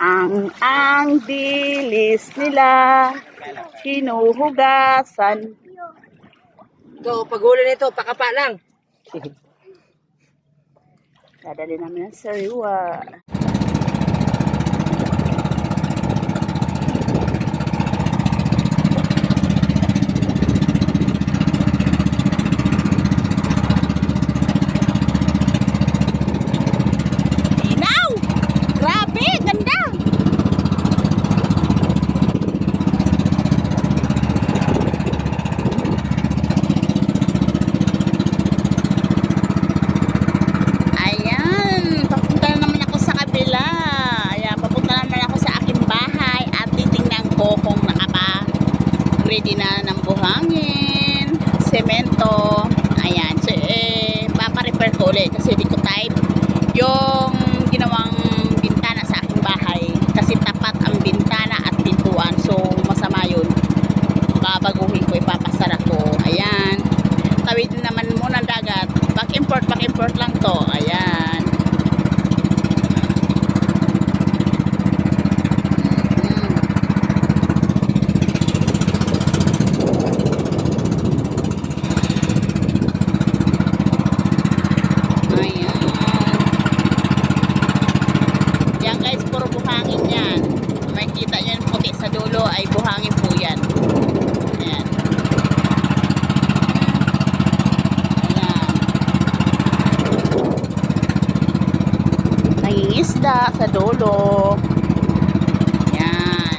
Ang ang dilis nila hinuhugasan. Ito, paghuli nito, pakapa lang. Dadali namin ng sariwa. Linaw! Grabe, ganda! Ayan, papunta na naman ako sa kabila. Ayan, papunta naman ako sa aking bahay at titingnan ko kung nakapa ready na ng buhangin, semento. Ayan, so eh, paparepair ko ulit kasi di ko type yung ginawang bintana sa aking bahay kasi tapat ang bintana at pintuan. So, masama yun. Babaguhin ko, ipapasara ko. Ayan. Tawid naman muna ng dagat. Back import, back import lang to. Ayan. Mm. Ayan. Yan guys, puro buhangin yan. Makikita nyo yung puti sa dulo ay buhangin po yan. Ayan. Ayan. Nangingisda sa dulo. Yan.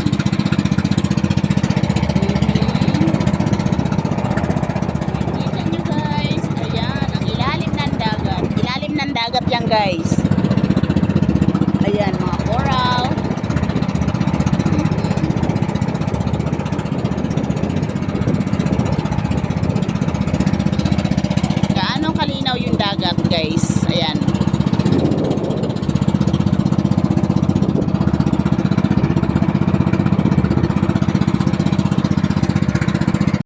Makikita nyo guys. Ayan, ang ilalim ng dagat. Ilalim ng dagat yan guys. Ayan, mga coral. Gaano kalinaw yung dagat guys. Ayan.